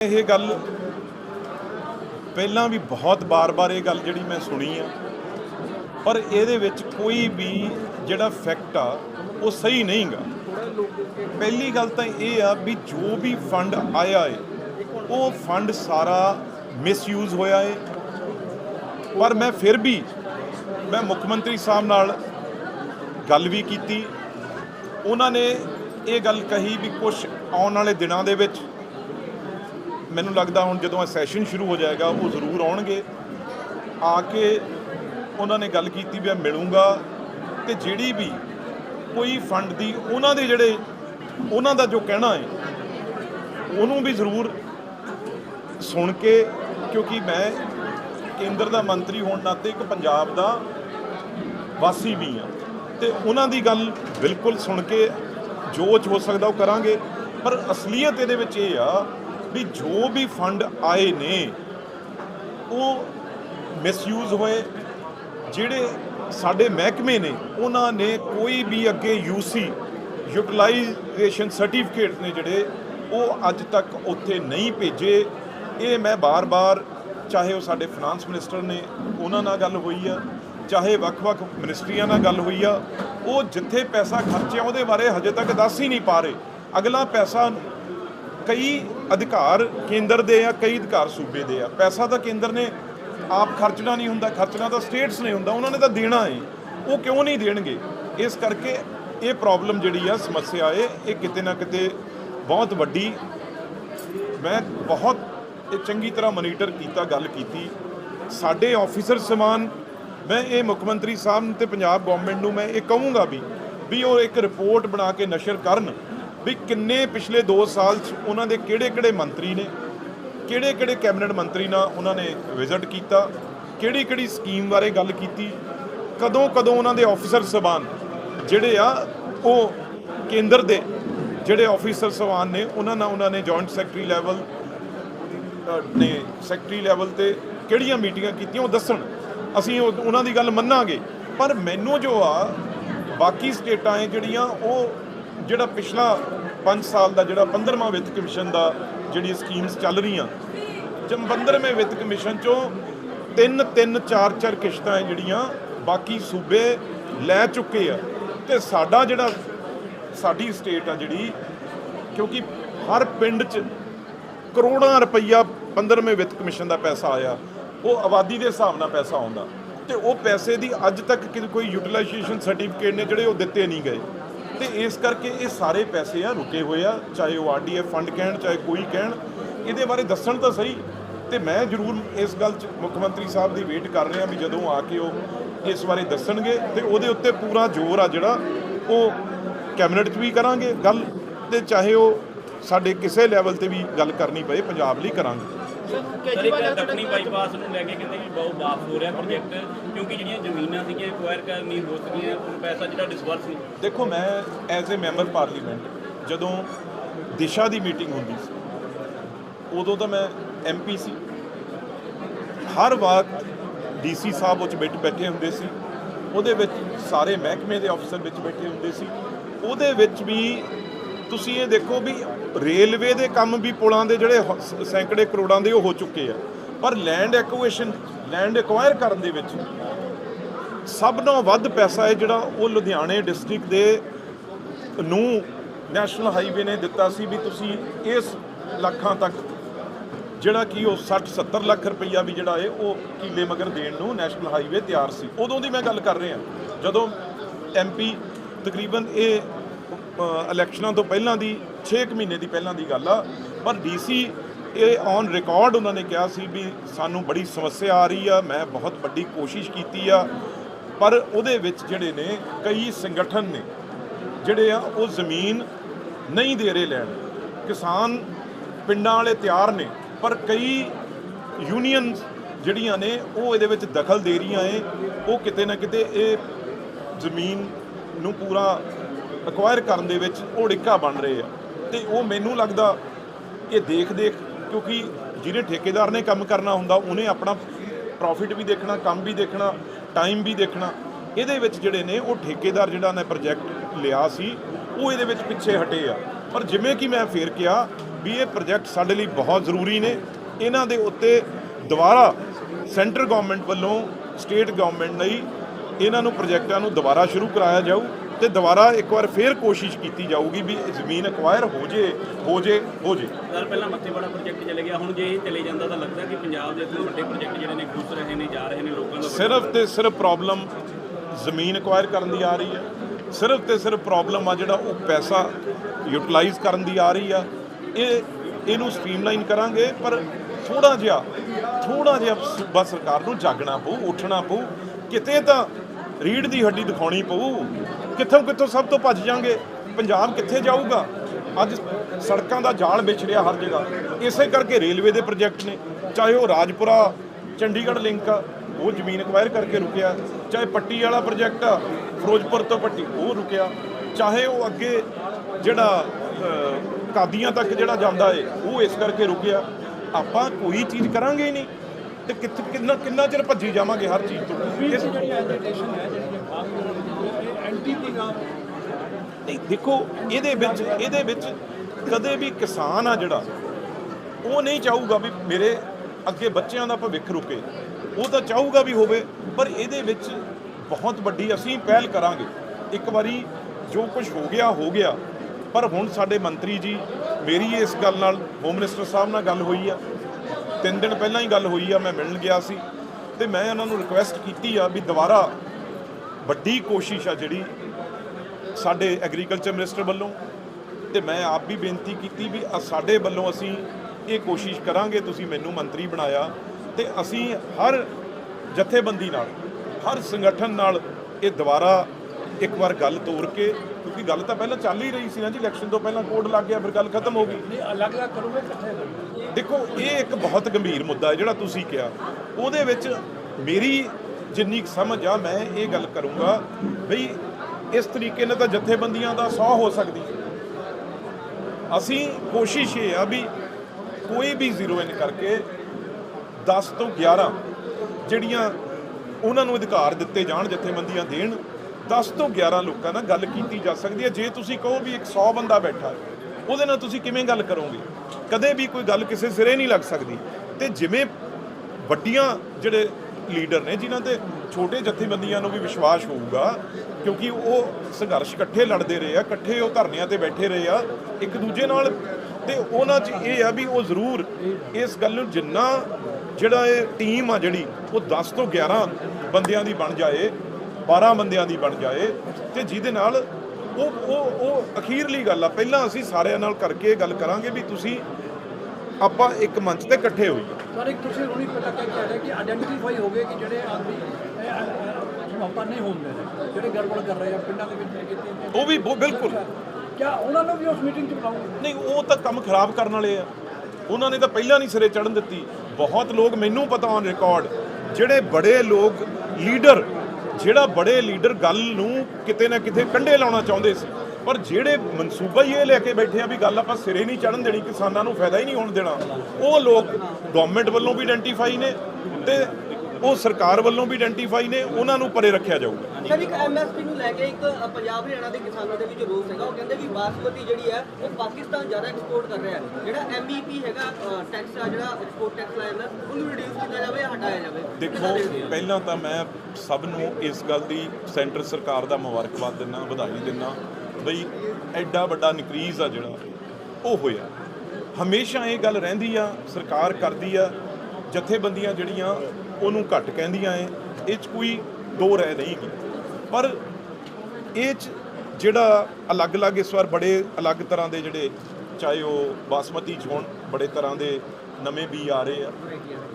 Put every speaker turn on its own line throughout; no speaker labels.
ਇਹ ਗੱਲ ਪਹਿਲਾਂ ਵੀ ਬਹੁਤ ਵਾਰ-ਵਾਰ ਇਹ ਗੱਲ ਜਿਹੜੀ ਮੈਂ ਸੁਣੀ ਆ, ਪਰ ਇਹਦੇ ਵਿੱਚ ਕੋਈ ਵੀ ਜਿਹੜਾ ਫੈਕਟ ਆ, ਉਹ ਸਹੀ ਨਹੀਂਗਾ। ਪਹਿਲੀ ਗੱਲ ਤਾਂ ਇਹ ਆ ਵੀ ਜੋ ਵੀ ਫੰਡ ਆਇਆ ਏ, ਉਹ ਫੰਡ ਸਾਰਾ ਮਿਸਯੂਜ਼ ਹੋਇਆ ਏ। ਪਰ ਮੈਂ ਫਿਰ ਵੀ ਮੈਂ ਮੁੱਖ ਮੰਤਰੀ ਸਾਹਿਬ ਨਾਲ ਗੱਲ ਵੀ ਕੀਤੀ। ਉਹਨਾਂ ਨੇ ਇਹ ਗੱਲ ਕਹੀ ਵੀ ਕੁਝ ਆਉਣ ਵਾਲੇ ਦਿਨਾਂ ਦੇ ਵਿੱਚ ਮੈਨੂੰ ਲੱਗਦਾ ਹੁਣ ਜਦੋਂ ਇਹ ਸੈਸ਼ਨ ਸ਼ੁਰੂ ਹੋ ਜਾਏਗਾ, ਉਹ ਜ਼ਰੂਰ ਆਉਣਗੇ। ਆ ਕੇ ਉਹਨਾਂ ਨੇ ਗੱਲ ਕੀਤੀ ਵੀ ਮੈਂ ਮਿਲੂੰਗਾ ਤੇ ਜਿਹੜੀ ਵੀ ਕੋਈ ਫੰਡ ਦੀ ਉਹਨਾਂ ਦੇ ਜਿਹੜੇ, ਉਹਨਾਂ ਦਾ ਜੋ ਕਹਿਣਾ ਹੈ, ਉਹਨੂੰ ਵੀ ਜ਼ਰੂਰ ਸੁਣ ਕੇ, ਕਿਉਂਕਿ ਮੈਂ ਕੇਂਦਰ ਦਾ ਮੰਤਰੀ ਹੋਣ ਨਾਤੇ ਇੱਕ ਪੰਜਾਬ ਦਾ ਵਾਸੀ ਵੀ ਆ ਤੇ ਉਹਨਾਂ ਦੀ ਗੱਲ ਬਿਲਕੁਲ ਸੁਣ ਕੇ ਜੋ ਚ ਹੋ ਸਕਦਾ ਉਹ ਕਰਾਂਗੇ। ਪਰ ਅਸਲੀਅਤ ਇਹਦੇ ਵਿੱਚ ਇਹ ਆ ਵੀ ਜੋ ਵੀ ਫੰਡ ਆਏ ਨੇ, ਉਹ ਮਿਸਯੂਜ਼ ਹੋਏ। ਜਿਹੜੇ ਸਾਡੇ ਮਹਿਕਮੇ ਨੇ, ਉਹਨਾਂ ਨੇ ਕੋਈ ਵੀ ਅੱਗੇ ਯੂਸੀ ਯੂਟਿਲਾਈਜੇਸ਼ਨ ਸਰਟੀਫਿਕੇਟ ਨੇ ਜਿਹੜੇ, ਉਹ ਅੱਜ ਤੱਕ ਉੱਥੇ ਨਹੀਂ ਭੇਜੇ। ਇਹ ਮੈਂ ਬਾਰ-ਬਾਰ, ਚਾਹੇ ਉਹ ਸਾਡੇ ਫਾਈਨਾਂਸ ਮਿਨਿਸਟਰ ਨੇ, ਉਹਨਾਂ ਨਾਲ ਗੱਲ ਹੋਈ ਆ, ਚਾਹੇ ਵੱਖ-ਵੱਖ ਮਿਨਿਸਟਰੀਆਂ ਨਾਲ ਗੱਲ ਹੋਈ ਆ, ਉਹ ਜਿੱਥੇ ਪੈਸਾ ਖਰਚਿਆ, ਉਹਦੇ ਬਾਰੇ ਹਜੇ ਤੱਕ ਦੱਸ ਹੀ ਨਹੀਂ ਪਾ ਰਹੇ। ਅਗਲਾ ਪੈਸਾ ਕਈ ਅਧਿਕਾਰ ਕੇਂਦਰ ਦੇ ਆ, ਕਈ ਅਧਿਕਾਰ ਸੂਬੇ ਦੇ ਆ। ਪੈਸਾ ਤਾਂ ਕੇਂਦਰ ਨੇ ਆਪ ਖਰਚਣਾ ਨਹੀਂ ਹੁੰਦਾ, ਖਰਚਣਾ ਤਾਂ ਸਟੇਟਸ ਨੇ ਹੁੰਦਾ, ਉਹਨਾਂ ਨੇ ਤਾਂ ਦੇਣਾ ਹੈ ਉਹ ਕਿਉਂ ਨਹੀਂ ਦੇਣਗੇ? ਇਸ ਕਰਕੇ ਇਹ ਪ੍ਰੋਬਲਮ ਜਿਹੜੀ ਆ, ਸਮੱਸਿਆ ਏ, ਇਹ ਕਿਤੇ ਨਾ ਕਿਤੇ ਬਹੁਤ ਵੱਡੀ, ਮੈਂ ਬਹੁਤ ਇਹ ਚੰਗੀ ਤਰ੍ਹਾਂ ਮੋਨੀਟਰ ਕੀਤਾ, ਗੱਲ ਕੀਤੀ। ਸਾਡੇ ਆਫੀਸਰ ਸਮਾਨ, ਮੈਂ ਇਹ ਮੁੱਖ ਮੰਤਰੀ ਸਾਹਿਬ ਨੂੰ ਤੇ ਪੰਜਾਬ ਗਵਰਨਮੈਂਟ ਨੂੰ ਮੈਂ ਇਹ ਕਹੂੰਗਾ ਵੀ ਵੀ ਉਹ ਇੱਕ ਰਿਪੋਰਟ ਬਣਾ ਕੇ ਨਸ਼ਰ ਕਰਨ। ਵੀ ਕਿੰਨੇ ਪਿਛਲੇ 2 ਸਾਲ 'ਚ ਉਹਨਾਂ ਦੇ ਕਿਹੜੇ-ਕਿਹੜੇ ਮੰਤਰੀ ਨੇ, ਕਿਹੜੇ-ਕਿਹੜੇ ਕੈਬਨਿਟ ਮੰਤਰੀ ਨਾਲ ਉਹਨਾਂ ਨੇ ਵਿਜ਼ਿਟ ਕੀਤਾ, ਕਿਹੜੀ-ਕਿਹੜੀ ਸਕੀਮ ਬਾਰੇ ਗੱਲ ਕੀਤੀ, ਕਦੋਂ-ਕਦੋਂ ਉਹਨਾਂ ਦੇ ਆਫੀਸਰ ਸਬਾਨ ਜਿਹੜੇ ਆ, ਉਹ ਕੇਂਦਰ ਦੇ ਜਿਹੜੇ ਆਫੀਸਰ ਸਬਾਨ ਨੇ, ਉਹਨਾਂ ਨਾਲ ਉਹਨਾਂ ਨੇ ਜੁਆਇੰਟ ਸੈਕਟਰੀ ਲੈਵਲ ਨੇ ਸੈਕਟਰੀ ਲੈਵਲ ਤੇ ਕਿਹੜੀਆਂ ਮੀਟਿੰਗਾਂ ਕੀਤੀਆਂ, ਉਹ ਦੱਸਣ। ਅਸੀਂ ਉਹ- ਉਹਨਾਂ ਦੀ ਗੱਲ ਮੰਨਾਂਗੇ। ਪਰ ਮੈਨੂੰ ਜੋ ਆ, ਬਾਕੀ ਸਟੇਟਾਂ ਹੈ ਜਿਹੜੀਆਂ, ਉਹ ਜਿਹੜਾ ਪਿਛਲਾ 5 ਸਾਲ ਦਾ ਜਿਹੜਾ 15ਵਾਂ ਵਿੱਤ ਕਮਿਸ਼ਨ ਦਾ ਜਿਹੜੀ ਸਕੀਮਸ ਚੱਲ ਰਹੀਆਂ ਜਮ 15ਵੇਂ ਵਿੱਤ ਕਮਿਸ਼ਨ ਚੋਂ ਤਿੰਨ ਤਿੰਨ, ਚਾਰ ਚਾਰ ਕਿਸ਼ਤਾਂ ਹੈ ਜਿਹੜੀਆਂ ਬਾਕੀ ਸੂਬੇ ਲੈ ਚੁੱਕੇ ਆ। ਤੇ ਸਾਡਾ ਜਿਹੜਾ, ਸਾਡੀ ਸਟੇਟ ਆ ਜਿਹੜੀ, ਕਿਉਂਕਿ ਹਰ ਪਿੰਡ 'ਚ ਕਰੋੜਾਂ ਰੁਪਈਆ 15ਵੇਂ ਵਿੱਤ ਕਮਿਸ਼ਨ ਦਾ ਪੈਸਾ ਆਇਆ, ਉਹ ਆਬਾਦੀ ਦੇ ਹਿਸਾਬ ਨਾਲ ਪੈਸਾ ਆਉਂਦਾ। ਤੇ ਉਹ ਪੈਸੇ ਦੀ ਅੱਜ ਤੱਕ ਕਿ- ਕੋਈ ਯੂਟਿਲਾਈਜੇਸ਼ਨ ਸਰਟੀਫਿਕੇਟ ਨੇ ਜਿਹੜੇ ਉਹ ਦਿੱਤੇ ਨਹੀਂ ਗਏ। ਤੇ ਇਸ ਕਰਕੇ ਇਹ ਸਾਰੇ ਪੈਸੇ ਆ ਰੁਕੇ ਹੋਏ ਆ, ਚਾਹੇ ਉਹ ਆਰਡੀਐਫ ਫੰਡ ਕਹਿਣ, ਚਾਹੇ ਕੋਈ ਕਹਿਣ, ਇਹਦੇ ਬਾਰੇ ਦੱਸਣ ਤਾਂ ਸਹੀ। ਤੇ ਮੈਂ ਜ਼ਰੂਰ ਇਸ ਗੱਲ 'ਚ ਮੁੱਖ ਮੰਤਰੀ ਸਾਹਿਬ ਦੀ ਵੇਟ ਕਰ ਰਿਹਾ ਵੀ ਜਦੋਂ ਆ ਕੇ ਉਹ ਇਸ ਬਾਰੇ ਦੱਸਣਗੇ ਤੇ ਉਹਦੇ ਉੱਤੇ ਪੂਰਾ ਜ਼ੋਰ ਆ ਜਿਹੜਾ ਉਹ ਕੈਬਨਿਟ 'ਚ ਵੀ ਕਰਾਂਗੇ। ਗੱਲ ਤੇ ਚਾਹੇ ਉਹ ਸਾਡੇ ਕਿਸੇ ਲੈਵਲ ਤੇ ਵੀ ਗੱਲ ਕਰਨੀ ਪਏ, ਪੰਜਾਬ ਲਈ ਕਰਾਂਗੇ।
ਦੱਖਣੀ ਬਾਈਪਾਸ ਨੂੰ ਲੈ ਕੇ ਕਹਿੰਦੇ ਵੀ ਬਹੁਤ ਵਾਪਸ ਹੋ ਰਿਹਾ ਪ੍ਰੋਜੈਕਟ ਕਿਉਂਕਿ ਜਿਹੜੀਆਂ ਜ਼ਮੀਨਾਂ ਸੀਗੀਆਂ ਐਕਵਾਇਰ ਕਰ ਨਹੀਂ ਹੋ ਸਕੀਆਂ ਉਹ ਪੈਸਾ ਜਿਹੜਾ ਡਿਸਬਰਸ ਨਹੀਂ।
ਦੇਖੋ ਮੈਂ ਐਜ਼ ਅ ਮੈਂਬਰ ਪਾਰਲੀਮੈਂਟ ਜਦੋਂ ਦਿਸ਼ਾ ਦੀ ਮੀਟਿੰਗ ਹੁੰਦੀ ਸੀ ਉਦੋਂ ਤਾਂ ਮੈਂ ਐਮਪੀ ਸੀ। ਹਰ ਵਕਤ ਡੀਸੀ ਸਾਹਿਬ ਉੱਚ ਬੈਠ ਬੈਠੇ ਹੁੰਦੇ ਸੀ। ਉਹਦੇ ਵਿੱਚ ਸਾਰੇ ਮਹਿਕਮੇ ਦੇ ਅਫਸਰ ਵਿੱਚ ਬੈਠੇ ਹੁੰਦੇ ਸੀ। ਉਹਦੇ ਵਿੱਚ ਵੀ ਤੁਸੀਂ ਇਹ ਦੇਖੋ ਵੀ ਰੇਲਵੇ ਦੇ ਕੰਮ ਵੀ ਪੁਲਾਂ ਦੇ ਜਿਹੜੇ ਹ- ਸੈਂਕੜੇ ਕਰੋੜਾਂ ਦੇ ਉਹ ਹੋ ਚੁੱਕੇ ਆ। ਪਰ ਲੈਂਡ ਐਕੁਏਸ਼ਨ ਲੈਂਡ ਐਕਵਾਇਰ ਕਰਨ ਦੇ ਵਿੱਚ ਸਭ ਨਾਲੋਂ ਵੱਧ ਪੈਸਾ ਹੈ ਜਿਹੜਾ ਉਹ ਲੁਧਿਆਣੇ ਡਿਸਟ੍ਰਿਕਟ ਦੇ ਨੂੰ ਨੈਸ਼ਨਲ ਹਾਈਵੇ ਨੇ ਦਿੱਤਾ ਸੀ ਵੀ ਤੁਸੀਂ ਇਸ ਲੱਖਾਂ ਤੱਕ ਜਿਹੜਾ ਕਿ ਉਹ 60 70 ਲੱਖ ਰੁਪਈਆ ਵੀ ਜਿਹੜਾ ਹੈ ਉਹ ਕਿਲੇ ਮਗਰ ਦੇਣ ਨੂੰ ਨੈਸ਼ਨਲ ਹਾਈਵੇ ਤਿਆਰ ਸੀ। ਉਦੋਂ ਦੀ ਮੈਂ ਗੱਲ ਕਰ ਰਿਹਾ। ਜਦੋਂ ਐਮਪੀ ਤਕਰੀਬਨ ਇਹ ਇਲੈਕਸ਼ਨਾਂ ਤੋਂ ਪਹਿਲਾਂ ਦੀ 6 ਮਹੀਨੇ ਦੀ ਪਹਿਲਾਂ ਦੀ ਗੱਲ ਆ। ਪਰ ਡੀਸੀ ਇਹ ਔਨ ਰਿਕਾਰਡ ਉਹਨਾਂ ਨੇ ਕਿਹਾ ਸੀ ਵੀ ਸਾਨੂੰ ਬੜੀ ਸਮੱਸਿਆ ਆ ਰਹੀ ਆ, ਮੈਂ ਬਹੁਤ ਵੱਡੀ ਕੋਸ਼ਿਸ਼ ਕੀਤੀ ਆ। ਪਰ ਉਹਦੇ ਵਿੱਚ ਜਿਹੜੇ ਨੇ, ਕਈ ਸੰਗਠਨ ਨੇ, ਜਿਹੜੇ ਆ, ਉਹ ਜ਼ਮੀਨ ਨਹੀਂ ਦੇ ਰਹੇ ਲੈਣ। ਕਿਸਾਨ ਪਿੰਡਾਂ ਵਾਲੇ ਤਿਆਰ ਨੇ, ਪਰ ਕਈ ਯੂਨੀਅਨ ਜਿਹੜੀਆਂ ਨੇ, ਉਹ ਇਹਦੇ ਵਿੱਚ ਦਖਲ ਦੇ ਰਹੀਆਂ ਏ ਉਹ ਕਿਤੇ ਨਾ ਕਿਤੇ ਇਹ ਜ਼ਮੀਨ ਨੂੰ ਪੂਰਾ ਅਕਵਾਇਰ ਕਰਨ ਦੇ ਵਿੱਚ ਉਹ ਡਿੱਕਾ ਬਣ ਰਹੇ ਆ। ਤੇ ਉਹ ਮੈਨੂੰ ਲੱਗਦਾ ਇਹ ਦੇਖ ਦੇਖ, ਕਿਉਂਕਿ ਜਿਹੜੇ ਠੇਕੇਦਾਰ ਨੇ ਕੰਮ ਕਰਨਾ ਹੁੰਦਾ, ਉਹਨੇ ਆਪਣਾ ਪ੍ਰੋਫਿਟ ਵੀ ਦੇਖਣਾ, ਕੰਮ ਵੀ ਦੇਖਣਾ ਟਾਈਮ ਵੀ ਦੇਖਣਾ। ਇਹਦੇ ਵਿੱਚ ਜਿਹੜੇ ਨੇ, ਉਹ ਠੇਕੇਦਾਰ ਜਿਹੜਾ ਨੇ ਪ੍ਰੋਜੈਕਟ ਲਿਆ ਸੀ, ਉਹ ਇਹਦੇ ਵਿੱਚ ਪਿੱਛੇ ਹਟੇ ਆ। ਪਰ ਜਿਵੇਂ ਕਿ ਮੈਂ ਫੇਰ ਕਿਹਾ ਵੀ ਇਹ ਪ੍ਰੋਜੈਕਟ ਸਾਡੇ ਲਈ ਬਹੁਤ ਜ਼ਰੂਰੀ ਨੇ। ਇਹਨਾਂ ਦੇ ਉੱਤੇ ਦੁਬਾਰਾ ਸੈਂਟਰ ਗਵਰਨਮੈਂਟ ਵੱਲੋਂ ਸਟੇਟ ਗਵਰਨਮੈਂਟ ਲਈ ਇਹਨਾਂ ਨੂੰ ਪ੍ਰੋਜੈਕਟਾਂ ਨੂੰ ਦੁਬਾਰਾ ਸ਼ੁਰੂ ਕਰਾਇਆ ਜਾਊ। ਤੇ ਦੁਬਾਰਾ ਇੱਕ ਵਾਰ ਫੇਰ ਕੋਸ਼ਿਸ਼ ਕੀਤੀ ਜਾਊਗੀ ਵੀ ਜ਼ਮੀਨ ਐਕਵਾਇਰ ਹੋ ਜੇ ਹੋ ਜੇ ਹੋ ਜੇ।
ਸਰ ਪਹਿਲਾਂ ਮੱਥੇਵਾੜਾ ਪ੍ਰੋਜੈਕਟ ਚਲੇ ਗਿਆ ਹੁਣ ਜੇ ਇਹ ਚਲੇ ਜਾਂਦਾ ਤਾਂ ਲੱਗਦਾ ਕਿ ਪੰਜਾਬ ਦੇ ਇੱਥੇ ਵੱਡੇ ਪ੍ਰੋਜੈਕਟ ਜਿਹੜੇ ਨੇ ਘੁਸ ਰਹੇ ਨੇ ਜਾ ਰਹੇ ਨੇ ਲੋਕਾਂ ਦਾ
ਸਿਰਫ ਤੇ ਸਿਰਫ ਪ੍ਰੋਬਲਮ ਜ਼ਮੀਨ ਐਕਵਾਇਰ ਕਰਨ ਦੀ ਆ ਰਹੀ ਹੈ ਸਿਰਫ ਤੇ ਸਿਰਫ ਪ੍ਰੋਬਲਮ ਆ ਜਿਹੜਾ ਉਹ ਪੈਸਾ ਯੂਟਿਲਾਈਜ਼ ਕਰਨ ਦੀ ਆ ਰਹੀ ਆ। ਇਹ ਇਹਨੂੰ ਸਟ੍ਰੀਮਲਾਈਨ ਕਰਾਂਗੇ ਪਰ ਥੋੜਾ ਜਿਹਾ ਥੋੜਾ ਜਿਹਾ ਸੂਬਾ ਸਰਕਾਰ ਨੂੰ ਜਾਗਣਾ ਪਊ ਉੱਠਣਾ ਪਊ। ਕਿਤੇ ਤਾਂ ਰੀੜ ਦੀ ਹੱਡੀ ਦਿਖਾਉਣੀ ਪਊ। ਕਿੱਥੋਂ ਕਿੱਥੋਂ ਸਭ ਤੋਂ ਭੱਜ ਜਾਾਂਗੇ? ਪੰਜਾਬ ਕਿੱਥੇ ਜਾਊਗਾ? ਅੱਜ ਸੜਕਾਂ ਦਾ ਜਾਲ ਵਿਛ ਰਿਹਾ ਹਰ ਜਗ੍ਹਾ। ਇਸੇ ਕਰਕੇ ਰੇਲਵੇ ਦੇ ਪ੍ਰੋਜੈਕਟ ਨੇ, ਚਾਹੇ ਉਹ ਰਾਜਪੁਰਾ, ਚੰਡੀਗੜ੍ਹ ਲਿੰਕ ਆ, ਉਹ ਜ਼ਮੀਨ ਐਕਵਾਇਰ ਕਰਕੇ ਰੁਕਿਆ। ਚਾਹੇ ਪੱਟੀ ਵਾਲਾ ਪ੍ਰੋਜੈਕਟ ਆ, ਫਿਰੋਜ਼ਪੁਰ ਤੋਂ ਪੱਟੀ, ਉਹ ਰੁਕਿਆ। ਚਾਹੇ ਉਹ ਅੱਗੇ ਜਿਹੜਾ ਕਾਦੀਆਂ ਤੱਕ ਜਿਹੜਾ ਜਾਂਦਾ ਏ, ਉਹ ਇਸ ਕਰਕੇ ਰੁਕਿਆ। ਆਪਾਂ ਕੋਈ ਚੀਜ਼ ਕਰਾਂਗੇ ਹੀ ਨਹੀਂ। ਤੇ ਕਿੱਥੇ ਕਿੰਨਾ ਕਿੰਨਾ ਚਿਰ ਭੱਜੀ ਜਾਵਾਂਗੇ ਹਰ ਚੀਜ਼ ਤੋਂ? ਇਸ
ਜਿਹੜੀ ਐਜੀਟੇਸ਼ਨ ਹੈ ਜਿਹੜੀ ਆਮ ਇਹ ਐਂਟੀ ਨਾਮ
ਨਹੀਂ ਦੇਖੋ ਇਹਦੇ ਵਿੱਚ ਇਹਦੇ ਵਿੱਚ ਕਦੇ ਵੀ ਕਿਸਾਨ ਆ ਜਿਹੜਾ ਉਹ ਨਹੀਂ ਚਾਹੂਗਾ ਵੀ ਮੇਰੇ ਅੱਗੇ ਬੱਚਿਆਂ ਦਾ ਭਵਿੱਖ ਰੁਕੇ। ਉਹ ਤਾਂ ਚਾਹੂਗਾ ਵੀ ਹੋਵੇ ਪਰ ਇਹਦੇ ਵਿੱਚ ਬਹੁਤ ਵੱਡੀ ਅਸੀਂ ਪਹਿਲ ਕਰਾਂਗੇ। ਇੱਕ ਵਾਰੀ ਜੋ ਕੁਝ ਹੋ ਗਿਆ ਹੋ ਗਿਆ। ਪਰ ਹੁਣ ਸਾਡੇ ਮੰਤਰੀ ਜੀ ਮੇਰੀ ਇਸ ਗੱਲ ਨਾਲ ਹੋਮ ਮਿਨਿਸਟਰ ਸਾਹਿਬ ਨਾਲ ਗੱਲ ਹੋਈ ਆ। ਤਿੰਨ ਦਿਨ ਪਹਿਲਾਂ ਹੀ ਗੱਲ ਹੋਈ ਆ, ਮੈਂ ਮਿਲਣ ਗਿਆ ਸੀ ਤੇ ਮੈਂ ਉਹਨਾਂ ਨੂੰ ਰਿਕੁਐਸਟ ਕੀਤੀ ਆ ਵੀ ਦੁਬਾਰਾ ਵੱਡੀ ਕੋਸ਼ਿਸ਼ ਆ ਜਿਹੜੀ ਸਾਡੇ ਐਗਰੀਕਲਚਰ ਮਿਨਿਸਟਰ ਵੱਲੋਂ ਤੇ ਮੈਂ ਆਪ ਵੀ ਬੇਨਤੀ ਕੀਤੀ ਵੀ ਅ- ਸਾਡੇ ਵੱਲੋਂ ਅਸੀਂ ਇਹ ਕੋਸ਼ਿਸ਼ ਕਰਾਂਗੇ, ਤੁਸੀਂ ਮੈਨੂੰ ਮੰਤਰੀ ਬਣਾਇਆ ਤੇ ਅਸੀਂ ਹਰ ਜਥੇਬੰਦੀ ਨਾਲ, ਹਰ ਸੰਗਠਨ ਨਾਲ ਇਹ ਦੁਬਾਰਾ ਇੱਕ ਵਾਰ ਗੱਲ ਤੋਰ ਕੇ ਕਿਉਂਕਿ ਗੱਲ ਤਾਂ ਪਹਿਲਾਂ ਚੱਲ ਹੀ ਰਹੀ ਸੀ ਨਾ ਜੀ ਇਲੈਕਸ਼ਨ ਤੋਂ ਪਹਿਲਾਂ ਕੋਡ ਲੱਗ ਗਿਆ ਫਿਰ ਗੱਲ ਖਤਮ ਹੋ ਗਈ।
ਨਹੀਂ ਅਲੱਗ-ਅਲੱਗ ਕਰੋਗੇ ਇਕੱਠੇ ਕਰੋਗੇ?
ਦੇਖੋ ਇਹ ਇੱਕ ਬਹੁਤ ਗੰਭੀਰ ਮੁੱਦਾ ਹੈ ਜਿਹੜਾ ਤੁਸੀਂ ਕਿਹਾ। ਉਹਦੇ ਵਿੱਚ ਮੇਰੀ ਜਿੰਨੀ ਸਮਝ ਆ ਮੈਂ ਇਹ ਗੱਲ ਕਰੂੰਗਾ ਬਈ ਇਸ ਤਰੀਕੇ ਨਾਲ ਤਾਂ ਜਥੇਬੰਦੀਆਂ ਦਾ 100 ਹੋ ਸਕਦੀ ਅਸੀਂ ਕੋਸ਼ਿਸ਼ ਇਹ ਆ ਵੀ ਕੋਈ ਵੀ ਜ਼ੀਰੋ ਇਨ ਕਰਕੇ 10 ਤੋਂ 11 ਜਿਹੜੀਆਂ ਉਹਨਾਂ ਨੂੰ ਅਧਿਕਾਰ ਦਿੱਤੇ ਜਾਣ ਜਥੇਬੰਦੀਆਂ ਦੇਣ 10 ਤੋਂ 11 ਲੋਕਾਂ ਨਾਲ ਗੱਲ ਕੀਤੀ ਜਾ ਸਕਦੀ ਹੈ। ਜੇ ਤੁਸੀਂ ਕਹੋ ਵੀ ਇੱਕ 100 ਬੰਦਾ ਬੈਠਾ ਉਹਦੇ ਨਾਲ ਤੁਸੀਂ ਕਿਵੇਂ ਗੱਲ ਕਰੋਗੇ? ਕਦੇ ਵੀ ਕੋਈ ਗੱਲ ਕਿਸੇ ਸਿਰੇ ਨਹੀਂ ਲੱਗ ਸਕਦੀ। ਤੇ ਜਿਵੇਂ ਵੱਡੀਆਂ ਜਿਹੜੇ ਲੀਡਰ ਨੇ, ਜਿਨ੍ਹਾਂ ਤੇ ਛੋਟੇ ਜਥੇਬੰਦੀਆਂ ਨੂੰ ਵੀ ਵਿਸ਼ਵਾਸ ਹੋਊਗਾ, ਕਿਉਂਕਿ ਉਹ ਸੰਘਰਸ਼ ਇਕੱਠੇ ਲੜਦੇ ਰਹੇ ਆ, ਇਕੱਠੇ ਉਹ ਧਰਨਿਆਂ ਤੇ ਬੈਠੇ ਰਹੇ ਆ, ਇੱਕ ਦੂਜੇ ਨਾਲ। ਤੇ ਉਹਨਾਂ 'ਚ ਇਹ ਆ ਵੀ ਉਹ ਜ਼ਰੂਰ ਇਸ ਗੱਲ ਨੂੰ ਜਿੰਨਾ ਜਿਹੜਾ ਇਹ ਟੀਮ ਆ ਜਿਹੜੀ, ਉਹ 10 ਤੋਂ 11 ਬੰਦਿਆਂ ਦੀ ਬਣ ਜਾਏ। 12 ਬੰਦਿਆਂ ਦੀ ਬਣ ਜਾਏ ਤੇ ਜਿਹਦੇ ਨਾਲ ਉਹ ਉਹ ਉਹ ਅਖੀਰਲੀ ਗੱਲ ਆ। ਪਹਿਲਾਂ ਅਸੀਂ ਸਾਰਿਆਂ ਨਾਲ ਕਰਕੇ ਗੱਲ ਕਰਾਂਗੇ ਵੀ ਤੁਸੀਂ ਆਪਾਂ ਇੱਕ ਮੰਚ ਤੇ ਇਕੱਠੇ ਹੋਈਏ।
ਸਰ ਇੱਕ ਤੁਸੀਂ ਰੋਣੀ ਪਤਾ ਕਿ ਕਹਿ ਰਹੇ ਕਿ ਆਇਡੈਂਟੀਫਾਈ ਹੋ ਗਏ ਕਿ ਜਿਹੜੇ ਆਦਮੀ ਸਮਝੌਤਾ ਨਹੀਂ ਹੁੰਦੇ ਨੇ ਜਿਹੜੇ ਗੜਬੜ ਕਰ ਰਹੇ ਆ ਪਿੰਡਾਂ ਦੇ ਵਿੱਚ ਕੀਤੀ
ਉਹ ਵੀ ਬਿਲਕੁਲ।
ਕਿਆ ਉਹਨਾਂ ਨੂੰ ਵੀ ਉਸ ਮੀਟਿੰਗ 'ਚ ਬੁਲਾਉਂਗੇ
ਨਹੀਂ ਉਹ ਤਾਂ ਕੰਮ ਖਰਾਬ ਕਰਨ ਵਾਲੇ ਆ। ਉਹਨਾਂ ਨੇ ਤਾਂ ਪਹਿਲਾਂ ਨਹੀਂ ਸਿਰੇ ਚੜਨ ਦਿੱਤੀ। ਬਹੁਤ ਲੋਕ ਮੈਨੂੰ ਪਤਾ ਔਨ ਰਿਕਾਰਡ ਜਿਹੜੇ ਬੜੇ ਲੋਕ ਲੀਡਰ ਜਿਹੜਾ ਬੜੇ ਲੀਡਰ ਗੱਲ ਨੂੰ ਕਿਤੇ ਨਾ ਕਿਤੇ ਕੰਢੇ ਲਾਉਣਾ ਚਾਹੁੰਦੇ ਸੀ। ਪਰ ਜਿਹੜੇ ਮਨਸੂਬਾ ਹੀ ਇਹ ਲੈ ਕੇ ਬੈਠੇ ਆ ਵੀ ਗੱਲ ਆਪਾਂ ਸਿਰੇ ਨਹੀਂ ਚੜਨ ਦੇਣੀ, ਕਿਸਾਨਾਂ ਨੂੰ ਫਾਇਦਾ ਹੀ ਨਹੀਂ ਹੋਣ ਦੇਣਾ। ਉਹ ਲੋਕ ਗਵਰਨਮੈਂਟ ਵੱਲੋਂ ਵੀ ਆਇਡੈਂਟੀਫਾਈ ਨੇ ਤੇ ਉਹ ਸਰਕਾਰ ਵੱਲੋਂ ਵੀ ਆਇਡੈਂਟੀਫਾਈ ਨੇ ਉਹਨਾਂ ਨੂੰ ਪਰੇ ਰੱਖਿਆ ਜਾਊਗਾ।
ਸਰ ਇੱਕ ਐਮਐਸਪੀ ਨੂੰ ਲੈ ਕੇ ਇੱਕ ਪੰਜਾਬ ਹਰਿਆਣਾ ਦੇ ਕਿਸਾਨਾਂ ਦੇ ਵਿੱਚ ਰੋਸ ਹੈਗਾ। ਉਹ ਕਹਿੰਦੇ ਵੀ ਬਾਸਮਤੀ ਜਿਹੜੀ ਹੈ ਉਹ ਪਾਕਿਸਤਾਨ ਜ਼ਿਆਦਾ ਐਕਸਪੋਰਟ ਕਰ ਰਿਹਾ ਹੈ। ਜਿਹੜਾ ਐਮਈਪੀ ਹੈਗਾ ਟੈਕਸ ਆ ਜਿਹੜਾ ਐਕਸਪੋਰਟ ਟੈਕਸ ਲਾਇਆ ਜਾਂਦਾ ਉਹਨੂੰ ਰਿਡਿਊਸ ਕੀਤਾ ਜਾਵੇ ਹਟਾਇਆ ਜਾਵੇ?
ਦੇਖੋ ਪਹਿਲਾਂ ਤਾਂ ਮੈਂ ਸਭ ਨੂੰ ਇਸ ਗੱਲ ਦੀ ਸੈਂਟਰ ਸਰਕਾਰ ਦਾ ਮੁਬਾਰਕਬਾਦ ਦਿੰਦਾ ਵਧਾਈ ਦਿੰਦਾ ਬਈ ਐਡਾ ਵੱਡਾ ਨਕਰੀਜ਼ ਆ ਜਿਹੜਾ ਉਹ ਹੋਇਆ। ਹਮੇਸ਼ਾ ਇਹ ਗੱਲ ਰਹਿੰਦੀ ਆ ਸਰਕਾਰ ਕਰਦੀ ਆ ਜਥੇਬੰਦੀਆਂ ਜਿਹੜੀਆਂ ਉਹਨੂੰ ਘੱਟ ਕਹਿੰਦੀਆਂ ਐ, ਇਹ 'ਚ ਕੋਈ ਦੋ ਰਹਿ ਨਹੀਂ ਗੀ ਪਰ ਇਹ 'ਚ ਜਿਹੜਾ ਅਲੱਗ-ਅਲੱਗ ਇਸ ਵਾਰ ਬੜੇ ਅਲੱਗ ਤਰ੍ਹਾਂ ਦੇ ਜਿਹੜੇ ਚਾਹੇ ਉਹ ਬਾਸਮਤੀ 'ਚ ਹੋਣ, ਬੜੇ ਤਰ੍ਹਾਂ ਦੇ ਨਵੇਂ ਬੀ ਆ ਰਹੇ ਆ,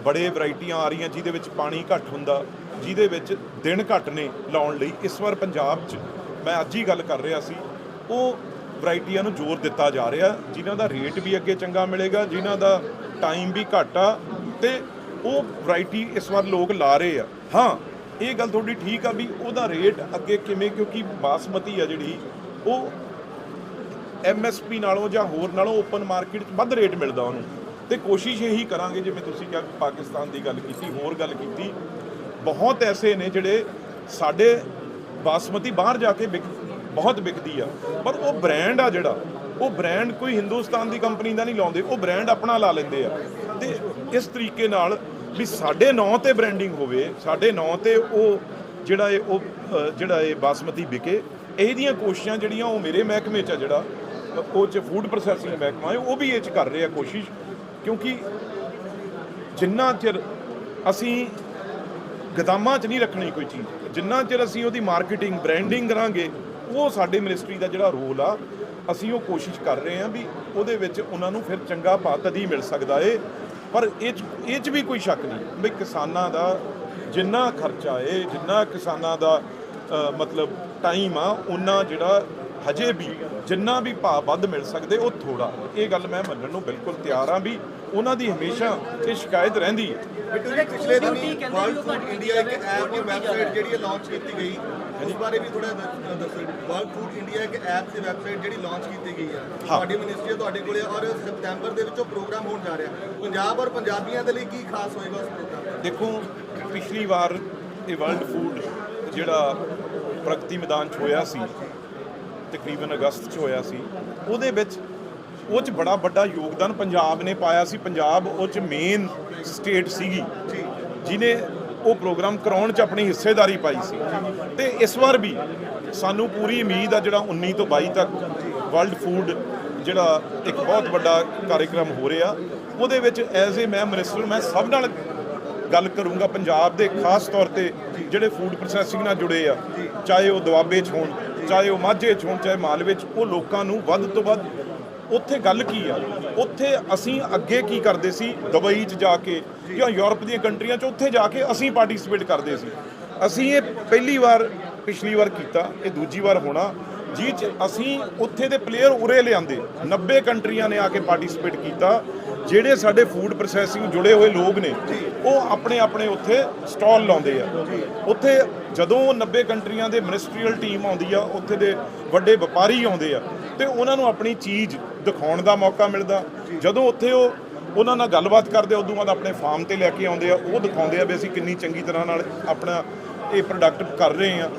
ਬੜੇ ਵੈਰਾਈਟੀਆਂ ਆ ਰਹੀਆਂ ਜਿਹਦੇ ਵਿੱਚ ਪਾਣੀ ਘੱਟ ਹੁੰਦਾ, ਜਿਹਦੇ ਵਿੱਚ ਦਿਨ ਘੱਟ ਨੇ ਲਾਉਣ ਲਈ, ਇਸ ਵਾਰ ਪੰਜਾਬ 'ਚ ਮੈਂ ਅੱਜ ਹੀ ਗੱਲ ਕਰ ਰਿਹਾ ਸੀ, ਉਹ ਵੈਰਾਈਟੀਆਂ ਨੂੰ ਜ਼ੋਰ ਦਿੱਤਾ ਜਾ ਰਿਹਾ, ਜਿਨ੍ਹਾਂ ਦਾ ਰੇਟ ਵੀ ਅੱਗੇ ਚੰਗਾ ਮਿਲੇਗਾ, ਜਿਨ੍ਹਾਂ ਦਾ ਟਾਈਮ ਵੀ ਘੱਟ ਆ, ਤੇ ਉਹ ਵੈਰਾਈਟੀ ਇਸ ਵਾਰ ਲੋਕ ਲਾ ਰਹੇ ਆ। ਹਾਂ, ਇਹ ਗੱਲ ਤੁਹਾਡੀ ਠੀਕ ਆ ਵੀ ਉਹਦਾ ਰੇਟ ਅੱਗੇ ਕਿਵੇਂ, ਕਿਉਂਕਿ ਬਾਸਮਤੀ ਆ ਜਿਹੜੀ, ਉਹ ਐਮਐਸਪੀ ਨਾਲੋਂ ਜਾਂ ਹੋਰ ਨਾਲੋਂ ਓਪਨ ਮਾਰਕੀਟ 'ਚ ਵੱਧ ਰੇਟ ਮਿਲਦਾ ਉਹਨੂੰ। ਤੇ ਕੋਸ਼ਿਸ਼ ਇਹੀ ਕਰਾਂਗੇ, ਜਿਵੇਂ ਤੁਸੀਂ ਕਿਹਾ ਪਾਕਿਸਤਾਨ ਦੀ ਗੱਲ ਕੀਤੀ, ਹੋਰ ਗੱਲ ਕੀਤੀ। ਬਹੁਤ ਐਸੇ ਨੇ ਜਿਹੜੇ ਸਾਡੇ ਬਾਸਮਤੀ ਬਾਹਰ ਜਾ ਕੇ ਵਿਕ, ਬਹੁਤ ਵਿਕਦੀ ਆ। ਪਰ ਉਹ ਬ੍ਰਾਂਡ ਆ ਜਿਹੜਾ, ਉਹ ਬ੍ਰਾਂਡ ਕੋਈ ਹਿੰਦੁਸਤਾਨ ਦੀ ਕੰਪਨੀ ਦਾ ਨਹੀਂ ਲਾਉਂਦੇ, ਉਹ ਬ੍ਰਾਂਡ ਆਪਣਾ ਲਾ ਲੈਂਦੇ ਆ। ਤੇ ਇਸ ਤਰੀਕੇ ਨਾਲ ਵੀ ਸਾਡੇ ਨਾਂ ਤੇ ਬ੍ਰਾਂਡਿੰਗ ਹੋਵੇ, ਸਾਡੇ ਨਾਂ ਤੇ ਉਹ ਜਿਹੜਾ ਇਹ ਉਹ ਜਿਹੜਾ ਇਹ ਬਾਸਮਤੀ ਵਿਕੇ ਇਹਦੀਆਂ ਕੋਸ਼ਿਸ਼ਾਂ ਜਿਹੜੀਆਂ ਉਹ ਮੇਰੇ ਮਹਿਕਮੇ 'ਚ ਆ ਜਿਹੜਾ ਉਹ 'ਚ ਫੂਡ ਪ੍ਰੋਸੈਸਿੰਗ ਮਹਿਕਮਾ ਹੈ, ਉਹ ਵੀ ਇਹ 'ਚ ਕਰ ਰਿਹਾ ਕੋਸ਼ਿਸ਼, ਕਿਉਂਕਿ ਜਿੰਨਾ ਚਿਰ ਅਸੀਂ ਗਦਾਮਾਂ 'ਚ ਨਹੀਂ ਰੱਖਣੀ ਕੋਈ ਚੀਜ਼, ਜਿੰਨਾ ਚਿਰ ਅਸੀਂ ਉਹਦੀ ਮਾਰਕੀਟਿੰਗ ਬ੍ਰਾਂਡਿੰਗ ਕਰਾਂਗੇ, ਉਹ ਸਾਡੇ ਮਿਨਿਸਟਰੀ ਦਾ ਜਿਹੜਾ ਰੋਲ ਆ, ਅਸੀਂ ਉਹ ਕੋਸ਼ਿਸ਼ ਕਰ ਰਹੇ ਹਾਂ ਵੀ ਉਹਦੇ ਵਿੱਚ ਉਹਨਾਂ ਨੂੰ ਫਿਰ ਚੰਗਾ ਪਾ ਤਦ ਮਿਲ ਸਕਦਾ ਏ ਪਰ ਇਹ 'ਚ ਇਹ 'ਚ ਵੀ ਕੋਈ ਸ਼ੱਕ ਨਹੀਂ ਵੀ ਕਿਸਾਨਾਂ ਦਾ ਜਿੰਨਾ ਖਰਚਾ ਏ ਜਿੰਨਾ ਕਿਸਾਨਾਂ ਦਾ ਮਤਲਬ ਟਾਈਮ ਆ ਉਹਨਾਂ ਜਿਹੜਾ ਹਜੇ ਵੀ ਜਿੰਨਾ ਵੀ ਭਾਅ ਵੱਧ ਮਿਲ ਸਕਦੇ ਉਹ ਥੋੜਾ ਇਹ ਗੱਲ ਮੈਂ ਮੰਨਣ ਨੂੰ ਬਿਲਕੁਲ ਤਿਆਰ ਹਾਂ ਵੀ ਉਹਨਾਂ ਦੀ ਹਮੇਸ਼ਾ ਇਹ ਸ਼ਿਕਾਇਤ ਰਹਿੰਦੀ ਹੈ
ਪਿਛਲੇ ਦਿਨੀ ਵਰਲਡ ਫੂਡ ਇੰਡੀਆ ਇੱਕ ਐਪ ਦੀ ਵੈਬਸਾਈਟ ਜਿਹੜੀ ਹੈ ਲਾਂਚ ਕੀਤੀ ਗਈ ਉਸ ਬਾਰੇ ਵੀ ਥੋੜਾ ਦੱਸੋ ਵਰਲਡ ਫੂਡ ਇੰਡੀਆ ਇੱਕ ਐਪ ਦੀ ਵੈਬਸਾਈਟ ਜਿਹੜੀ ਲਾਂਚ ਕੀਤੀ ਗਈ ਹੈ। ਤੁਹਾਡੀ ਮਿਨਿਸਟਰੀ ਤੁਹਾਡੇ ਕੋਲੇ ਔਰ ਸਤੰਬਰ ਦੇ ਵਿੱਚ ਉਹ ਪ੍ਰੋਗਰਾਮ ਹੋਣ ਜਾ ਰਿਹਾ। ਪੰਜਾਬ ਔਰ ਪੰਜਾਬੀਆਂ ਦੇ ਲਈ ਕੀ ਖਾਸ ਹੋਏਗਾ ਉਸ ਪ੍ਰੋਗਰਾਮ
ਦੇਖੋ ਪਿਛਲੀ ਵਾਰ ਇਹ ਵਰਲਡ ਫੂਡ ਜਿਹੜਾ ਪ੍ਰਗਤੀ ਮੈਦਾਨ 'ਚ ਹੋਇਆ ਸੀ ਤਕਰੀਬਨ ਅਗਸਤ 'ਚ ਹੋਇਆ ਸੀ ਉਹਦੇ ਵਿੱਚ ਉਹ 'ਚ ਬੜਾ ਵੱਡਾ ਯੋਗਦਾਨ ਪੰਜਾਬ ਨੇ ਪਾਇਆ ਸੀ। ਪੰਜਾਬ ਉਹ 'ਚ ਮੇਨ ਸਟੇਟ ਸੀਗੀ ਜਿਨੇ ਉਹ ਪ੍ਰੋਗਰਾਮ ਕਰਾਉਣ 'ਚ ਆਪਣੀ ਹਿੱਸੇਦਾਰੀ ਪਾਈ ਸੀ। ਤੇ ਇਸ ਵਾਰ ਵੀ ਸਾਨੂੰ ਪੂਰੀ ਉਮੀਦ ਆ ਜਿਹੜਾ 19 ਤੋਂ 22 ਤੱਕ ਵਰਲਡ ਫੂਡ ਜਿਹੜਾ ਇੱਕ ਬਹੁਤ ਵੱਡਾ ਕਾਰਜਕ੍ਰਮ ਹੋ ਰਿਹਾ। ਉਹਦੇ ਵਿੱਚ ਐਜ਼ ਏ ਮੈਂ ਮਿਨਿਸਟਰ ਮੈਂ ਸਭ ਨਾਲ ਗੱਲ ਕਰੂੰਗਾ ਪੰਜਾਬ ਦੇ ਖਾਸ ਤੌਰ ਤੇ ਜਿਹੜੇ ਫੂਡ ਪ੍ਰੋਸੈਸਿੰਗ ਨਾਲ ਜੁੜੇ ਆ, ਚਾਹੇ ਉਹ ਦੁਆਬੇ 'ਚ ਹੋਣ, ਚਾਹੇ ਉਹ ਮਾਝੇ 'ਚ ਹੋਣ, ਚਾਹੇ ਮਾਲਵੇ 'ਚ, ਉਹ ਲੋਕਾਂ ਨੂੰ ਵੱਧ ਤੋਂ ਵੱਧ ਉੱਥੇ ਗੱਲ ਕੀ ਆ? ਉੱਥੇ ਅਸੀਂ ਅੱਗੇ ਕੀ ਕਰਦੇ ਸੀ? ਦੁਬਈ 'ਚ ਜਾ ਕੇ ਜਾਂ ਯੂਰਪ ਦੀਆਂ ਕੰਟਰੀਆਂ 'ਚ, ਉੱਥੇ ਜਾ ਕੇ ਅਸੀਂ ਪਾਰਟਿਸਿਪੇਟ ਕਰਦੇ ਸੀ। ਅਸੀਂ ਇਹ ਪਹਿਲੀ ਵਾਰ, ਪਿਛਲੀ ਵਾਰ ਕੀਤਾ, ਇਹ ਦੂਜੀ ਵਾਰ ਹੋਣਾ। ਜਿਹ 'ਚ ਅਸੀਂ ਉੱਥੇ ਦੇ ਪਲੇਅਰ ਉਰੇ ਲਿਆਂਦੇ। 90 ਕੰਟਰੀਆਂ ਨੇ ਆ ਕੇ ਪਾਰਟਿਸਿਪੇਟ ਕੀਤਾ। ਜਿਹੜੇ ਸਾਡੇ ਫੂਡ ਪ੍ਰੋਸੈਸਿੰਗ ਜੁੜੇ ਹੋਏ ਲੋਕ ਨੇ, ਉਹ ਆਪਣੇ ਆਪਣੇ ਉੱਥੇ ਸਟਾਲ ਲਾਉਂਦੇ ਆ। ਉੱਥੇ ਜਦੋਂ 90 ਕੰਟਰੀਆਂ ਦੇ ਮਿਨਿਸਟਰੀਅਲ ਟੀਮ ਆਉਂਦੀ ਆ, ਉੱਥੇ ਦੇ ਵੱਡੇ ਵਪਾਰੀ ਆਉਂਦੇ ਆ ਤੇ ਉਹਨਾਂ ਨੂੰ ਆਪਣੀ ਚੀਜ਼ ਦਿਖਾਉਣ ਦਾ ਮੌਕਾ ਮਿਲਦਾ। ਜਦੋਂ ਉੱਥੇ ਉਹ ਉਹਨਾਂ ਨਾਲ ਗੱਲਬਾਤ ਕਰਦੇ, ਉਦੋਂ ਬਾਅਦ ਆਪਣੇ ਫਾਰਮ ਤੇ ਲੈ ਕੇ ਆਉਂਦੇ ਆ, ਉਹ ਦਿਖਾਉਂਦੇ ਆ ਵੀ ਅਸੀਂ ਕਿੰਨੀ ਚੰਗੀ ਤਰ੍ਹਾਂ ਨਾਲ ਆਪਣਾ ਇਹ ਪ੍ਰੋਡਕਟ ਕਰ ਰਹੇ ਆ।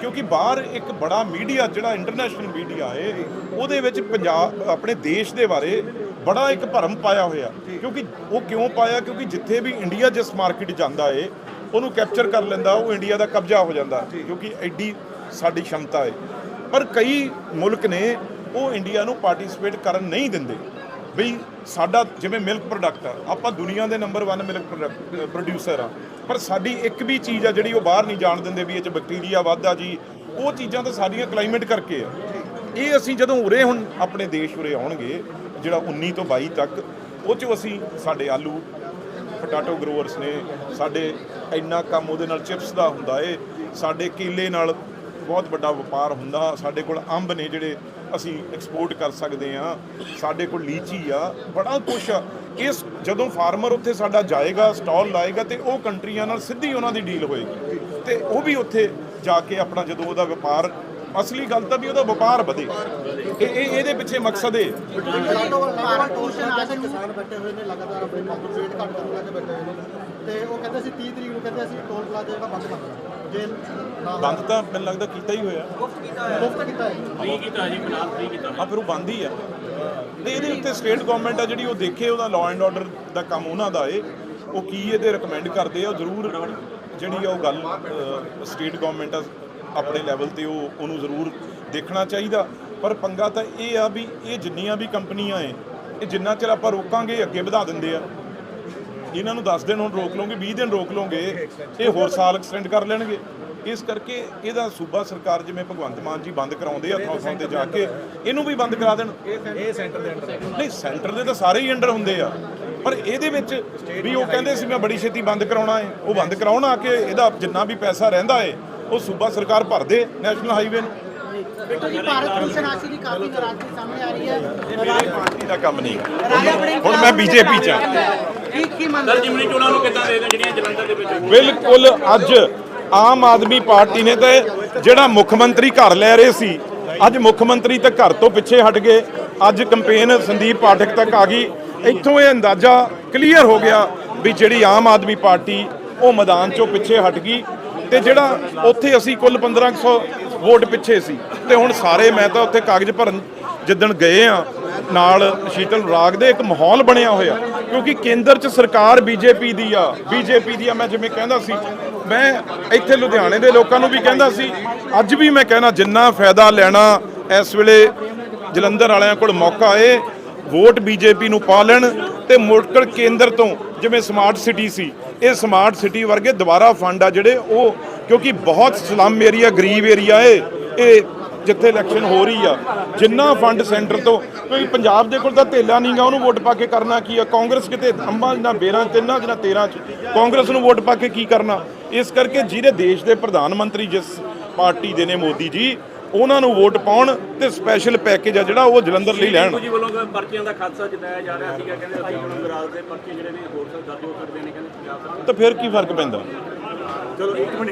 ਕਿਉਂਕਿ ਬਾਹਰ ਇੱਕ ਬੜਾ ਮੀਡੀਆ ਜਿਹੜਾ ਇੰਟਰਨੈਸ਼ਨਲ ਮੀਡੀਆ ਏ, ਉਹਦੇ ਵਿੱਚ ਪੰਜਾਬ, ਆਪਣੇ ਦੇਸ਼ ਦੇ ਬਾਰੇ ਬੜਾ ਇੱਕ ਭਰਮ ਪਾਇਆ ਹੋਇਆ। ਕਿਉਂਕਿ ਉਹ ਕਿਉਂ ਪਾਇਆ? ਕਿਉਂਕਿ ਜਿੱਥੇ ਵੀ ਇੰਡੀਆ ਜਿਸ ਮਾਰਕੀਟ ਜਾਂਦਾ ਏ, ਉਹਨੂੰ ਕੈਪਚਰ ਕਰ ਲੈਂਦਾ, ਉਹ ਇੰਡੀਆ ਦਾ ਕਬਜ਼ਾ ਹੋ ਜਾਂਦਾ। ਕਿਉਂਕਿ ਐਡੀ ਸਾਡੀ ਸ਼ਮਤਾ ਏ। ਪਰ ਕਈ ਮੁਲਕ ਨੇ ਉਹ ਇੰਡੀਆ ਨੂੰ ਪਾਰਟਿਸਿਪੇਟ ਕਰਨ ਨਹੀਂ ਦਿੰਦੇ। ਬਈ ਸਾਡਾ ਜਿਵੇਂ ਮਿਲਕ ਪ੍ਰੋਡਕਟ ਆ, ਆਪਾਂ ਦੁਨੀਆ ਦੇ ਨੰਬਰ 1 ਮਿਲਕ ਪ੍ਰੋਡਿਊਸਰ ਆ। ਪਰ ਸਾਡੀ ਇੱਕ ਵੀ ਚੀਜ਼ ਆ ਜਿਹੜੀ ਉਹ ਬਾਹਰ ਨਹੀਂ ਜਾਣ ਦਿੰਦੇ ਵੀ ਇਹ ਚ ਬੈਕਟੀਰੀਆ ਵੱਧਦਾ ਜੀ। ਉਹ ਚੀਜ਼ਾਂ ਤਾਂ ਸਾਡੀਆਂ ਕਲਾਈਮੇਟ ਕਰਕੇ ਆ। ਇਹ ਅਸੀਂ ਜਦੋਂ ਉਰੇ ਹੁਣ ਆਪਣੇ ਦੇਸ਼ ਉਰੇ ਆਉਣਗੇ, ਜਿਹੜਾ 19 ਤੋਂ 22 ਤੱਕ, ਉਹ ਚ ਅਸੀਂ ਸਾਡੇ ਆਲੂ ਪਟਾਟੋ ਗਰੋਅਰਸ ਨੇ, ਸਾਡੇ ਇੰਨਾ ਕੰਮ ਉਹਦੇ ਨਾਲ ਚਿਪਸ ਦਾ ਹੁੰਦਾ ਏ, ਸਾਡੇ ਕੇਲੇ ਨਾਲ ਬਹੁਤ ਵੱਡਾ ਵਪਾਰ ਹੁੰਦਾ, ਸਾਡੇ ਕੋਲ ਅੰਬ ਨੇ ਜਿਹੜੇ ਅਸੀਂ ਐਕਸਪੋਰਟ ਕਰ ਸਕਦੇ ਆ ਸਾਡੇ ਕੋਲ ਲੀਚੀ ਆ, ਬੜਾ ਕੁਛ ਆ। ਇਸ ਜਦੋਂ ਫਾਰਮਰ ਉੱਥੇ ਸਾਡਾ ਜਾਏਗਾ ਸਟਾਲ ਲਾਏਗਾ ਤੇ ਉਹ ਕੰਟਰੀਆਂ ਨਾਲ ਸਿੱਧੀ ਉਹਨਾਂ ਦੀ ਡੀਲ ਹੋਏਗੀ। ਤੇ ਉਹ ਵੀ ਉੱਥੇ ਜਾ ਕੇ ਆਪਣਾ ਜਦੋਂ ਉਹਦਾ ਵਪਾਰ, ਅਸਲੀ ਗੱਲ ਤਾਂ ਵੀ ਉਹਦਾ ਵਪਾਰ ਵਧੇ। ਇਹ, ਇਹ- ਇਹਦੇ ਪਿੱਛੇ ਮਕਸਦ ਇਹ।
ਕਿਸਾਨ ਬੈਠੇ ਹੋਏ ਨੇ, ਲਗਾਤਾਰ ਆਪਣੇ ਕੰਪਨਸੇਟ ਘੱਟ ਕਰਨ ਲੱਗੇ ਬੈਠੇ ਹੋਏ ਨੇ। ਤੇ ਉਹ ਕਹਿੰਦੇ ਸੀ 30 ਤਰੀਕ ਨੂੰ ਕਹਿੰਦੇ ਅਸੀਂ ਟੋਲ ਪਲਾਜ਼ਾ ਜਿਹੜਾ ਬੰਦ ਕਰ ਦੇਣਾ। ਜੇ ਨਾ
ਬੰਦ ਤਾਂ ਮੈਨੂੰ ਲੱਗਦਾ ਕੀਤਾ ਹੀ ਹੋਇਆ।
ਮੁਫਤ ਕੀਤਾ ਹੈ।
ਫ੍ਰੀ ਕੀਤਾ ਜੀ ਫਿਲਹਾਲ ਫ੍ਰੀ ਕੀਤਾ।
ਆ ਫਿਰ ਉਹ ਬੰਦ ਹੀ ਆ। ਤੇ ਇਹਦੇ ਉੱਤੇ ਸਟੇਟ ਗਵਰਨਮੈਂਟ ਆ ਜਿਹੜੀ ਉਹ ਦੇਖੇ ਉਹਦਾ ਲਾਅ ਐਂਡ ਆਰਡਰ ਦਾ ਕੰਮ ਉਹਨਾਂ ਦਾ ਏ। ਉਹ ਕੀ ਇਹਦੇ ਰეკਮੈਂਡ ਕਰਦੇ ਆ ਉਹ ਜ਼ਰੂਰ ਜਿਹੜੀ ਆ ਉਹ ਗੱਲ ਸਟੇਟ ਗਵਰਨਮੈਂਟ ਆਪਣੇ ਲੈਵਲ ਤੇ ਉਹ ਉਹਨੂੰ ਜ਼ਰੂਰ ਦੇਖਣਾ ਚਾਹੀਦਾ। ਪਰ ਪੰਗਾ ਤਾਂ ਇਹ ਆ ਵੀ ਇਹ ਜਿੰਨੀਆਂ ਵੀ ਕੰਪਨੀਆਂ ਏ ਇਹ ਜਿੰਨਾ ਚਿਰ ਆਪਾਂ ਰੋਕਾਂਗੇ ਅੱਗੇ ਵਧਾ ਦਿੰਦੇ ਆ। ਇਹਨਾਂ ਨੂੰ 10 ਦਿਨ ਹੁਣ ਰੋਕ ਲਓਗੇ 20 ਦਿਨ ਰੋਕ ਲਓਗੇ ਇਹ ਹੋਰ ਸਾਲ ਐਕਸਟੈਂਡ ਕਰ ਲੈਣਗੇ। ਇਸ ਕਰਕੇ ਇਹਦਾ ਸੂਬਾ ਸਰਕਾਰ ਜਿਵੇਂ ਭਗਵੰਤ ਮਾਨ ਜੀ ਬੰਦ ਕਰਾਉਂਦੇ ਆ ਥਾਂ ਥਾਂ ਤੇ ਜਾ ਕੇ ਇਹਨੂੰ ਵੀ ਬੰਦ ਕਰਾ ਦੇਣ। ਇਹ ਸੈਂਟਰ ਦੇ ਅੰਡਰ ਨਹੀਂ ਸੈਂਟਰ ਦੇ ਤਾਂ ਸਾਰੇ ਹੀ ਅੰਡਰ ਹੁੰਦੇ ਆ। ਪਰ ਇਹਦੇ ਵਿੱਚ ਵੀ ਉਹ ਕਹਿੰਦੇ ਸੀ ਮੈਂ ਬੜੀ ਛੇਤੀ ਬੰਦ ਕਰਾਉਣਾ ਹੈ ਉਹ ਬੰਦ ਕਰਾਉਣ ਆ ਕੇ ਇਹਦਾ ਜਿੰਨਾ ਵੀ ਪੈਸਾ ਰਹਿੰਦਾ ਹੈ ਉਹ ਸੂਬਾ ਸਰਕਾਰ ਭਰ ਦੇ ਨੈਸ਼ਨਲ ਹਾਈਵੇ ਨੂੰ।
ਬੇਟਾ ਜੀ ਭਾਰਤ ਭੂਸ਼ਣ ਆਸ਼ੀ ਦੀ ਕਾਫੀ ਨਾਰਾਜ਼ਗੀ ਸਾਹਮਣੇ ਆ ਰਹੀ ਹੈ।
ਮੇਰੀ ਪਾਰਟੀ ਦਾ ਕੰਮ ਨਹੀਂ। ਹੁਣ ਮੈਂ ਬੀਜੇਪੀ ਚ ਹਾਂ
ਕੀ ਕੀ ਮੰਨ
ਸਰ ਜਿਮਨੀ ਚੋਣਾਂ ਨੂੰ ਕਿੱਦਾਂ ਦੇਖਦੇ ਜਿਹੜੀਆਂ ਜਲੰਧਰ ਦੇ ਵਿੱਚ ਹੋ
ਬਿਲਕੁਲ ਅੱਜ ਆਮ ਆਦਮੀ ਪਾਰਟੀ ਨੇ ਤਾਂ ਜਿਹੜਾ ਮੁੱਖ ਮੰਤਰੀ ਘਰ ਲੈ ਰਹੇ ਸੀ ਅੱਜ ਮੁੱਖ ਮੰਤਰੀ ਤਾਂ ਘਰ ਤੋਂ ਪਿੱਛੇ ਹਟ ਗਏ। ਅੱਜ ਕੰਪੇਨ ਸੰਦੀਪ ਪਾਠਕ ਤੱਕ ਆ ਗਈ। ਇੱਥੋਂ ਇਹ ਅੰਦਾਜ਼ਾ ਕਲੀਅਰ ਹੋ ਗਿਆ ਵੀ ਜਿਹੜੀ ਆਮ ਆਦਮੀ ਪਾਰਟੀ ਉਹ ਮੈਦਾਨ ਚੋਂ ਪਿੱਛੇ ਹਟ ਗਈ ਤੇ ਜਿਹੜਾ ਉੱਥੇ ਅਸੀਂ ਕੁੱਲ 1500 ਵੋਟ ਪਿੱਛੇ ਸੀ। ਤੇ ਹੁਣ ਸਾਰੇ ਮੈਂ ਤਾਂ ਉੱਥੇ ਕਾਗਜ਼ ਭਰਨ ਜਿੱਦਣ ਗਏ ਆ ਨਾਲ ਸ਼ੀਤਲ ਰਾਗ ਦੇ ਇੱਕ ਮਾਹੌਲ ਬਣਿਆ ਹੋਇਆ। ਕਿਉਂਕਿ ਕੇਂਦਰ 'ਚ ਸਰਕਾਰ ਬੀਜੇਪੀ ਦੀ ਆ। ਬੀਜੇਪੀ ਦੀ ਆ, ਮੈਂ ਜਿਵੇਂ ਕਹਿੰਦਾ ਸੀ, ਮੈਂ ਇੱਥੇ ਲੁਧਿਆਣੇ ਦੇ ਲੋਕਾਂ ਨੂੰ ਵੀ ਕਹਿੰਦਾ ਸੀ, ਅੱਜ ਵੀ ਮੈਂ ਕਹਿਣਾ, ਜਿੰਨਾ ਫਾਇਦਾ ਲੈਣਾ ਇਸ ਵੇਲੇ ਜਲੰਧਰ ਵਾਲਿਆਂ ਕੋਲ ਮੌਕਾ ਏ, ਵੋਟ ਬੀਜੇਪੀ ਨੂੰ ਪਾ ਲੈਣ ਤੇ ਮੁੜਕੜ ਕੇਂਦਰ ਤੋਂ, ਜਿਵੇਂ ਸਮਾਰਟ ਸਿਟੀ ਸੀ, ਇਹ ਸਮਾਰਟ ਸਿਟੀ ਵਰਗੇ ਦੁਬਾਰਾ ਫੰਡ ਆ ਜਿਹੜੇ ਉਹ, ਕਿਉਂਕਿ ਬਹੁਤ ਸਲਮ ਏਰੀਆ ਗਰੀਬ ਏਰੀਆ ਏ, ਇਹ ਜਿੱਥੇ ਇਲੈਕਸ਼ਨ ਹੋ ਰਹੀ ਆ ਜਿੰਨਾ ਫੰਡ ਸੈਂਟਰ ਤੋਂ ਕਿਉਂਕਿ ਪੰਜਾਬ ਦੇ ਕੋਲ ਤਾਂ ਧੇਲਾ ਨਹੀਂਗਾ ਉਹਨੂੰ ਵੋਟ ਪਾ ਕੇ ਕਰਨਾ ਕੀ ਆ? ਕਾਂਗਰਸ ਕਿਤੇ ਅੰਬਾਂ ਜਾਂ ਬੇਰਾਂ ਤਿੰਨਾਂ ਜਾਂ 13 ਚ ਕਾਂਗਰਸ ਨੂੰ ਵੋਟ ਪਾ ਕੇ ਕੀ ਕਰਨਾ? ਇਸ ਕਰਕੇ ਜਿਹੜੇ ਦੇਸ਼ ਦੇ ਪ੍ਰਧਾਨ ਮੰਤਰੀ ਜਿਸ ਪਾਰਟੀ ਦੇ ਨੇ ਮੋਦੀ ਜੀ ਉਹਨਾਂ ਨੂੰ ਵੋਟ ਪਾਉਣ ਤੇ ਸਪੈਸ਼ਲ ਪੈਕੇਜ ਆ ਜਿਹੜਾ ਉਹ ਜਲੰਧਰ ਲਈ ਲੈਣ।
ਜੀ ਵੱਲੋਂ ਪਰਚੀਆਂ ਦਾ ਖਾਦਸਾ ਜਿਤਾਇਆ ਜਾ ਰਿਹਾ ਸੀਗਾ? ਕਹਿੰਦੇ ਅਸੀਂ ਹੁਣ ਵਿਰਾਸਤ ਦੇ ਪਰਚੇ ਜਿਹੜੇ ਨੇ ਹੋਰ ਦਰਜ ਹੋ ਸਕਦੇ ਨੇ ਕਹਿੰਦੇ ਪੰਜਾਬ ਸਰਕਾਰ
ਤਾਂ ਫਿਰ ਕੀ ਫ਼ਰਕ ਪੈਂਦਾ?
ਚਲੋ ਇੱਕ ਮਿੰਟ